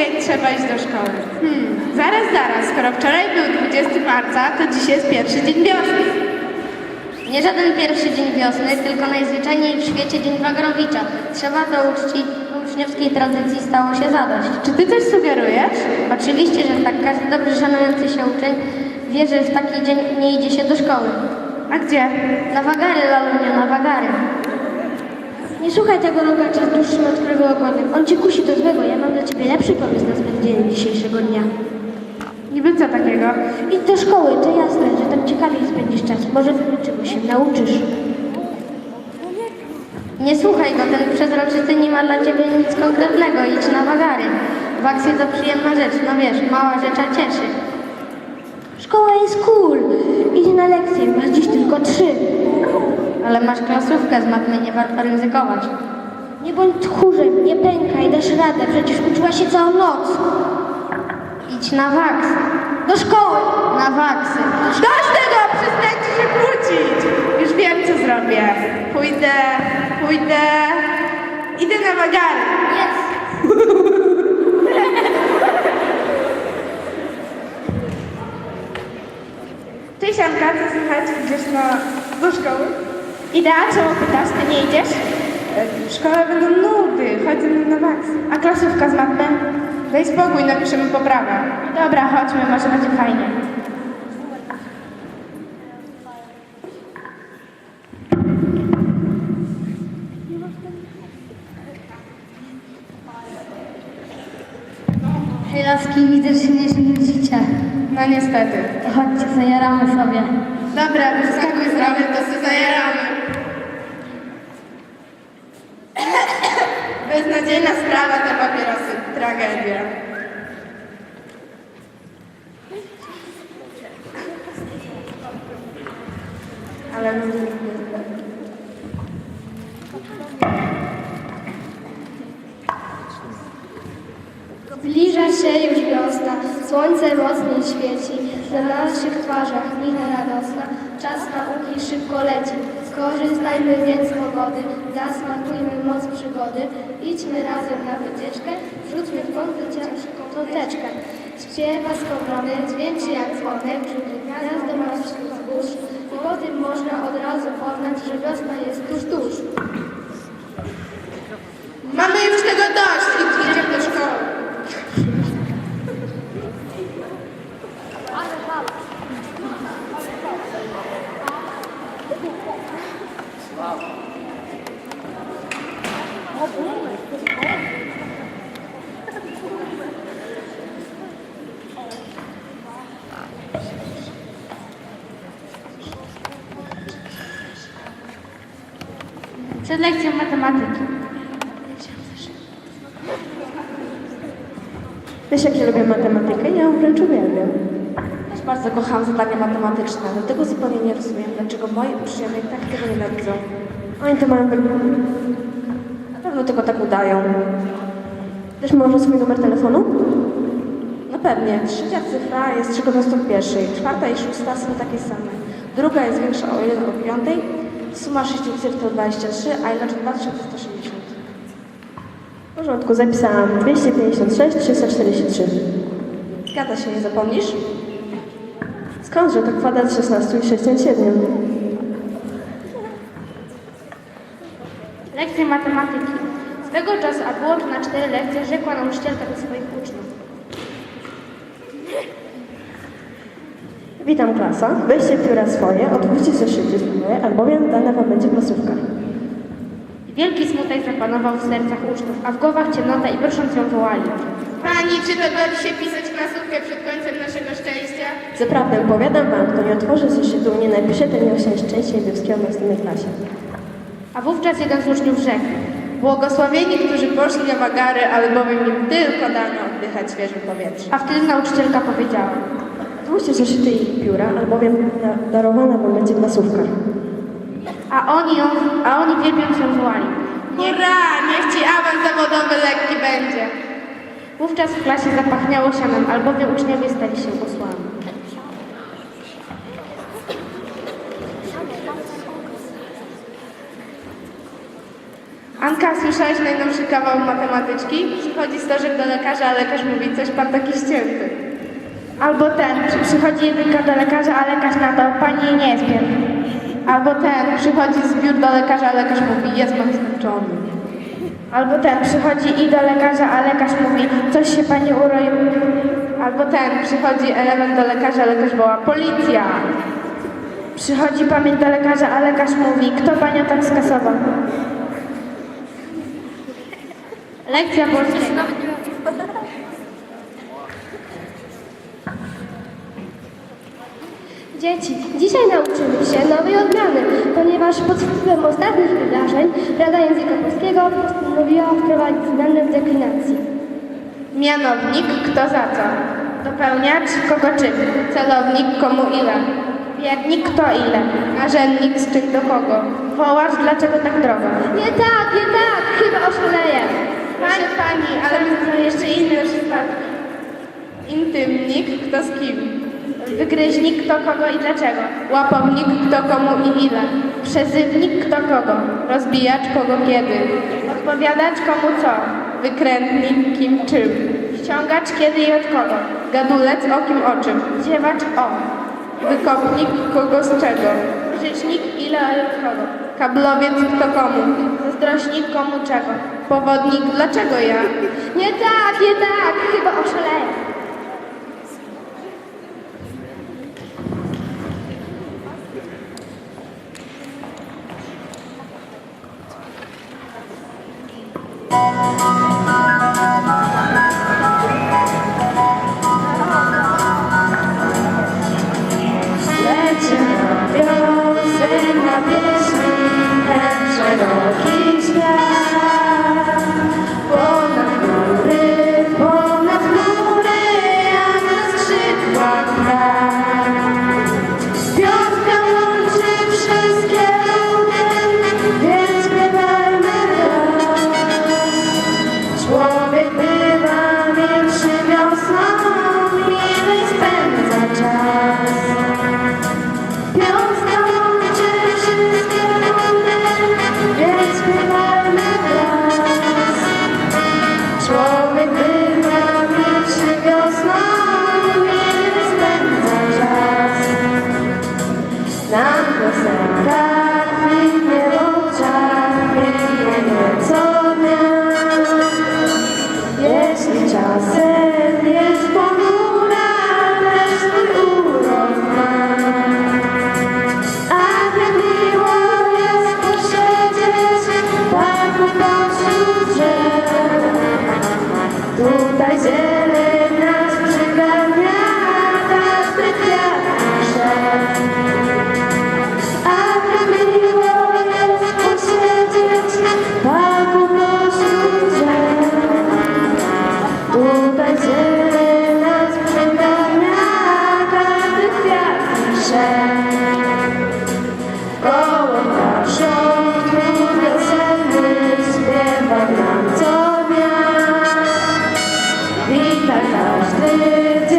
dzień trzeba iść do szkoły. Hmm, zaraz, zaraz, skoro wczoraj był 20 marca, to dziś jest pierwszy dzień wiosny. Nie żaden pierwszy dzień wiosny, tylko najzwyczajniej w świecie dzień Wagrowicza. Trzeba do uczci uczniowskiej tradycji stało się zadość. Czy ty coś sugerujesz? Oczywiście, że tak każdy dobrze szanujący się uczeń wie, że w taki dzień nie idzie się do szkoły. A gdzie? Na wagary, Lalunia, na wagary. Nie słuchaj tego rogacza z dłuższym od prawego ogonem. On cię kusi do złego. Ja mam dla ciebie lepszy pomysł na spędzenie dzisiejszego dnia. Niby co takiego? Idź do szkoły, to jasne, że tam ciekawiej spędzisz czas. Może czegoś się nauczysz. Nie słuchaj go, ten przezroczysty nie ma dla ciebie nic konkretnego. Idź na wagary. Waksy to przyjemna rzecz, no wiesz, mała rzecz, a cieszy. Szkoła jest cool. Idź na lekcję, masz dziś tylko trzy. Ale masz klasówkę z matmy, nie warto ryzykować. Nie bądź tchórzem, nie pękaj, dasz radę. Przecież uczyła się całą noc. Idź na waks. Do szkoły! Na waksy. Dość tego! Przestańcie się kłócić! Już wiem, co zrobię. Pójdę, pójdę... Idę na wagary. Jest. Cześć Anka, co słychać? Idziesz na, do szkoły? Idę, a czemu pytasz? Ty nie idziesz? W szkole będą nudy, chodzimy na waks. A klasówka z matmy? Daj spokój, napiszemy poprawę. Dobra, chodźmy, może będzie fajnie. Hej laski, widzę, że się nie nudzicie. No niestety. To chodźcie, zajaramy sobie. Dobra, wyskakuj z rowy, to się zajaramy. Beznadziejna sprawa te papierosy. Tragedia. Ale no Zbliża się już wiosna, słońce świeci, na naszych twarzach mina radosna, czas nauki szybko leci. Skorzystajmy więc z pogody, zasmakujmy moc przygody, idźmy razem na wycieczkę, wrzućmy w kąt ciężką tąteczkę. Śpiewa skobrony, dźwięczy jak dzwonek, żeby gniazdo ma wśród zbóż po tym można od razu poznać, że wiosna jest tuż, tuż. Mamy już tego dość i idziemy do szkoły. Przed lekcją matematyki. Wiesz, jak ja lubię matematykę? Ja ją wręcz uwielbiam. Też bardzo kocham zadania matematyczne, dlatego zupełnie nie rozumiem, dlaczego moi uczniowie tak tego nienawidzą. Oni to mają pewno tylko tak udają. Też może swój numer telefonu? No pewnie. Trzecia cyfra jest 3 od pierwszej, czwarta i szósta są takie same. Druga jest większa o 1 od piątej, suma sześciu cyfr to 23, a inaczej 2160. W porządku, zapisałam 256, 343. Zgadza się, nie zapomnisz? Skądże to kwadrat 16 i 6 7? Lekcje matematyki. Swego czasu, a było to na cztery lekcje, rzekła nauczycielka do swoich uczniów. Witam klasa. Weźcie pióra swoje, otwórzcie zeszyty swoje, albowiem dana wam będzie klasówka. Wielki smutek zapanował w sercach uczniów, a w głowach ciemnota i prosząc ją wołali. Pani, czy to godzi się pisać klasówkę przed końcem naszego szczęścia? Zaprawdę, powiadam wam, kto nie otworzy zeszytu, nie napisze, ten miał się szczęście i w następnej klasie. A wówczas jeden z uczniów rzekł. Błogosławieni, którzy poszli na wagary, albowiem im tylko dano oddychać świeżym powietrzem. A wtedy nauczycielka powiedziała. Otwórzcie zeszyty i pióra, albowiem na- darowana wam będzie klasówka. A oni ją, a oni wielbiąc ją wołali. Hurra! Niech ci awans zawodowy lekki będzie. Wówczas w klasie zapachniało sianem, albowiem uczniowie stali się posłami. Anka, słyszałeś najnowszy kawał matematyczki? Przychodzi stożek do lekarza, a lekarz mówi, coś pan taki ścięty. Albo ten, przy- przychodzi jedynka do lekarza, a lekarz na to, pani nie jest pierwszy. Albo ten, przychodzi zbiór do lekarza, a lekarz mówi, jest pan skończony. Albo ten, przychodzi i do lekarza, a lekarz mówi, coś się pani uroił. Albo ten, przychodzi element do lekarza, a lekarz woła, policja. Przychodzi pamięć do lekarza, a lekarz mówi, kto panią tak skasował. Lekcja polskiego. Dzieci, dzisiaj nauczymy się nowej odmiany, ponieważ pod wpływem ostatnich wydarzeń Rada Języka Polskiego postanowiła wprowadzić zmianę w deklinacji. Mianownik, kto za co? Dopełniacz, kogo czym? Celownik, komu ile? Wiernik, kto ile? Narzędnik, z czym do kogo? Wołacz, dlaczego tak drogo? Nie tak, nie tak, chyba oszaleję. Proszę pani, ale my jeszcze inne przypadki. Intymnik, kto z kim? Wygryźnik, kto kogo i dlaczego? Łapownik, kto komu i ile? Przezywnik, kto kogo? Rozbijacz, kogo kiedy? Odpowiadacz, komu co? Wykrętnik, kim czym? Ściągacz, kiedy i od kogo? Gadulec, o kim o czym? Ziewacz, o. Wykopnik, kogo z czego? Rzecznik, ile i od kogo? Kablowiec, kto komu? Zazdrośnik, komu czego? Powodnik, dlaczego ja? Nie tak, nie tak, chyba oszaleję. Lecie Na Wita każdy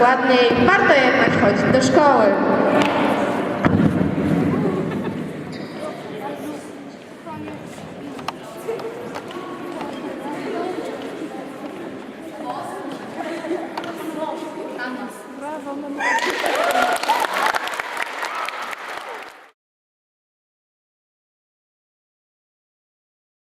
ładniej, warto jednak chodzić do szkoły.